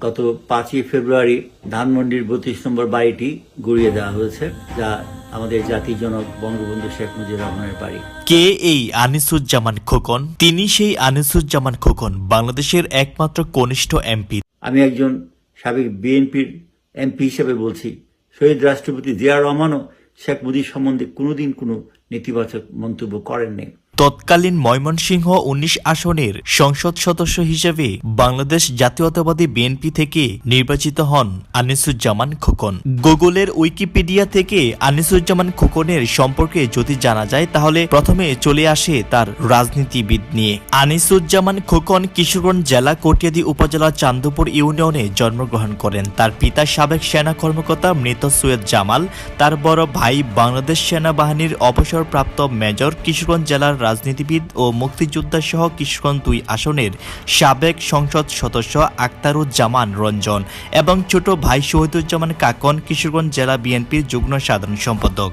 গত পাঁচই ফেব্রুয়ারি ধানমন্ডির বত্রিশ নম্বর বাড়িটি গুড়িয়ে দেওয়া হয়েছে যা আমাদের জাতির জনক বঙ্গবন্ধু শেখ মুজিবুর রহমানের বাড়ি। কে এই আনিসুজ্জামান খোকন? তিনি সেই আনিসুজ্জামান খোকন বাংলাদেশের একমাত্র কনিষ্ঠ এমপি। আমি একজন সাবেক বিএনপির এমপি হিসেবে বলছি শহীদ রাষ্ট্রপতি জিয়া রহমানও শেখ মুজিব সম্বন্ধে কোনোদিন কোনো নেতিবাচক মন্তব্য করেননি। তৎকালীন ময়মনসিংহ উনিশ আসনের সংসদ সদস্য হিসেবে বাংলাদেশ জাতীয়তাবাদী বিএনপি থেকে নির্বাচিত হন আনিসুজ্জামান খোকন। গুগলের উইকিপিডিয়া থেকে আনিসুজ্জামান খোকনের সম্পর্কে যদি জানা যায়, তাহলে প্রথমে চলে আসে তার রাজনীতিবিদ নিয়ে। আনিসুজ্জামান খোকন কিশোরগঞ্জ জেলা কটিয়াদি উপজেলা চান্দপুর ইউনিয়নে জন্মগ্রহণ করেন। তার পিতা সাবেক সেনা কর্মকর্তা মৃত সৈয়দ জামাল, তার বড় ভাই বাংলাদেশ সেনাবাহিনীর অবসরপ্রাপ্ত মেজর কিশোরগঞ্জ জেলার রাজনীতিবিদ ও মুক্তিযোদ্ধা সহ কিশোরগঞ্জ দুই আসনের সাবেক সংসদ সদস্য আক্তারুজ্জামান রঞ্জন এবং ছোট ভাই শহীদুজ্জামান কাকন কিশোরগঞ্জ জেলা বিএনপির যুগ্ম সাধারণ সম্পাদক।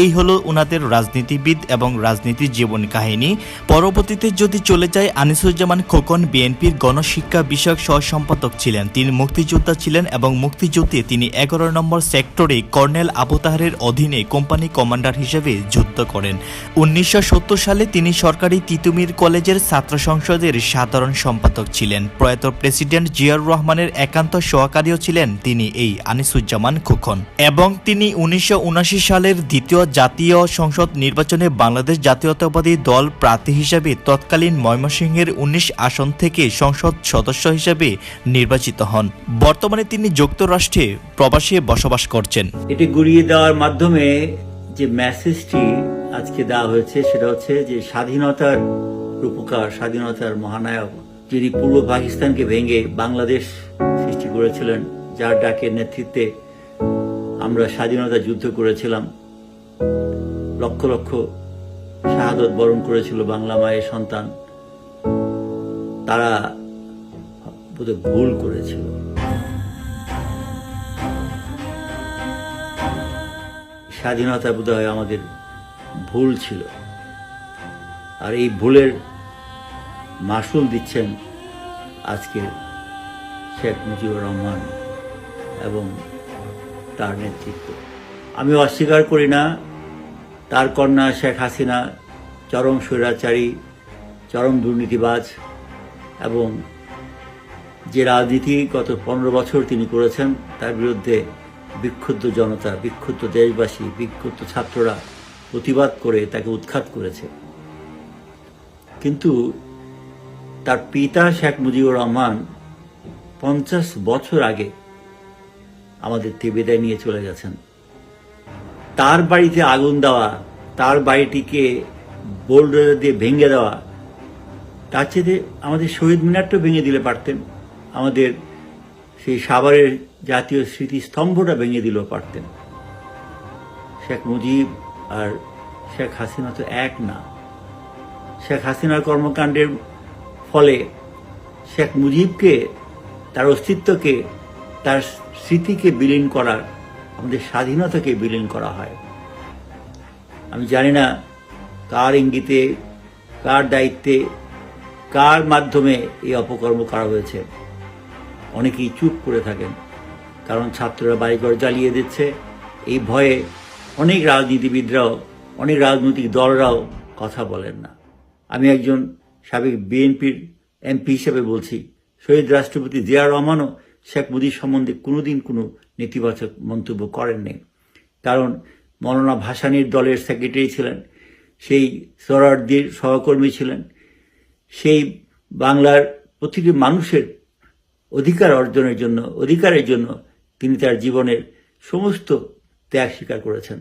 এই হলো ওনাদের রাজনীতিবিদ এবং রাজনীতির জীবন কাহিনী। পরবর্তীতে যদি চলে যায়, আনিসুজ্জামান খোকন বিএনপির গণশিক্ষা বিষয়ক সহ সম্পাদক ছিলেন। তিনি মুক্তিযোদ্ধা ছিলেন এবং মুক্তিযুদ্ধে তিনি এগারো নম্বর সেক্টরে কর্নেল আবু তাহেরের অধীনে কোম্পানি কমান্ডার হিসেবে যুদ্ধ করেন। উনিশশো সত্তর সালে তিনি সরকারি তিতুমির কলেজের ছাত্র সংসদের সাধারণ সম্পাদক ছিলেন। প্রয়াত প্রেসিডেন্ট জিয়াউর রহমানের একান্ত সহকারীও ছিলেন তিনি এই আনিসুজ্জামান খোকন। এবং তিনি উনিশশো সালের দ্বিতীয় জাতীয় সংসদ নির্বাচনে বাংলাদেশ জাতীয়তাবাদী দল প্রার্থী হিসেবে তৎকালীন ময়মনসিংহের উনিশ আসন থেকে সংসদ সদস্য হিসেবে নির্বাচিত হন। বর্তমানে তিনি যুক্তরাষ্ট্রে প্রবাসে বসবাস করছেন। এটি গুড়িয়ে দেওয়ার মাধ্যমে যে মেসেজটি আজকে দেওয়া হয়েছে, সেটা হচ্ছে যে স্বাধীনতার রূপকার, স্বাধীনতার মহানায়ক, যিনি পূর্ব পাকিস্তানকে ভেঙে বাংলাদেশ সৃষ্টি করেছিলেন, যার ডাকের নেতৃত্বে আমরা স্বাধীনতা যুদ্ধ করেছিলাম। লক্ষ লক্ষ শাহাদত বরণ করেছিল বাংলা মায়ের সন্তান। তারা বোধহয় ভুল করেছিল। স্বাধীনতা বোধহয় আমাদের ভুল ছিল। আর এই ভুলের মাসুল দিচ্ছেন আজকে শেখ মুজিবুর রহমান এবং তার নেতৃত্ব। আমি অস্বীকার করি না, তার কন্যা শেখ হাসিনা চরম স্বৈরাচারী, চরম দুর্নীতিবাজ এবং যে রাজনীতি গত পনেরো বছর তিনি করেছেন, তার বিরুদ্ধে বিক্ষুব্ধ জনতা, বিক্ষুব্ধ দেশবাসী, বিক্ষুব্ধ ছাত্ররা প্রতিবাদ করে, তাকে উৎখাত করেছে। কিন্তু তার পিতা শেখ মুজিবুর রহমান পঞ্চাশ বছর আগে আমাদের তে বিদায় নিয়ে চলে গেছেন। তার বাড়িতে আগুন দেওয়া, তার বাড়িটিকে বোল্ডার দিয়ে ভেঙে দেওয়া, তার চেয়ে আমাদের শহীদ মিনারটা ভেঙে দিলে পারতেন। আমাদের সেই সাভারের জাতীয় স্মৃতিস্তম্ভটা ভেঙে দিলেও পারতেন। শেখ মুজিব আর শেখ হাসিনা তো এক না। শেখ হাসিনার কর্মকাণ্ডের ফলে শেখ মুজিবকে, তার অস্তিত্বকে, তার স্মৃতিকে বিলীন করার, আমাদের স্বাধীনতাকে বিলীন করা হয়। আমি জানি না কার ইঙ্গিতে, কার দায়িত্বে, কার মাধ্যমে এই অপকর্ম করা হয়েছে। অনেকেই চুপ করে থাকেন, কারণ ছাত্ররা বাড়িঘর জ্বালিয়ে দিচ্ছে। এই ভয়ে অনেক রাজনীতিবিদরাও, অনেক রাজনৈতিক দলরাও কথা বলেন না। আমি একজন সাবেক বিএনপির এমপি হিসেবে বলছি, শহীদ রাষ্ট্রপতি জিয়া রহমানও শেখ মুজিব সম্বন্ধে কোনোদিন কোনো নেতিবাচক মন্তব্য করেননি কারণ মৌলানা ভাসানীর দলের সেক্রেটারি ছিলেন, সেই সরারদির সহকর্মী ছিলেন, সেই বাংলার প্রতিটি মানুষের অধিকার অর্জনের জন্য, অধিকারের জন্য তিনি তার জীবনের সমস্ত ত্যাগ স্বীকার করেছেন।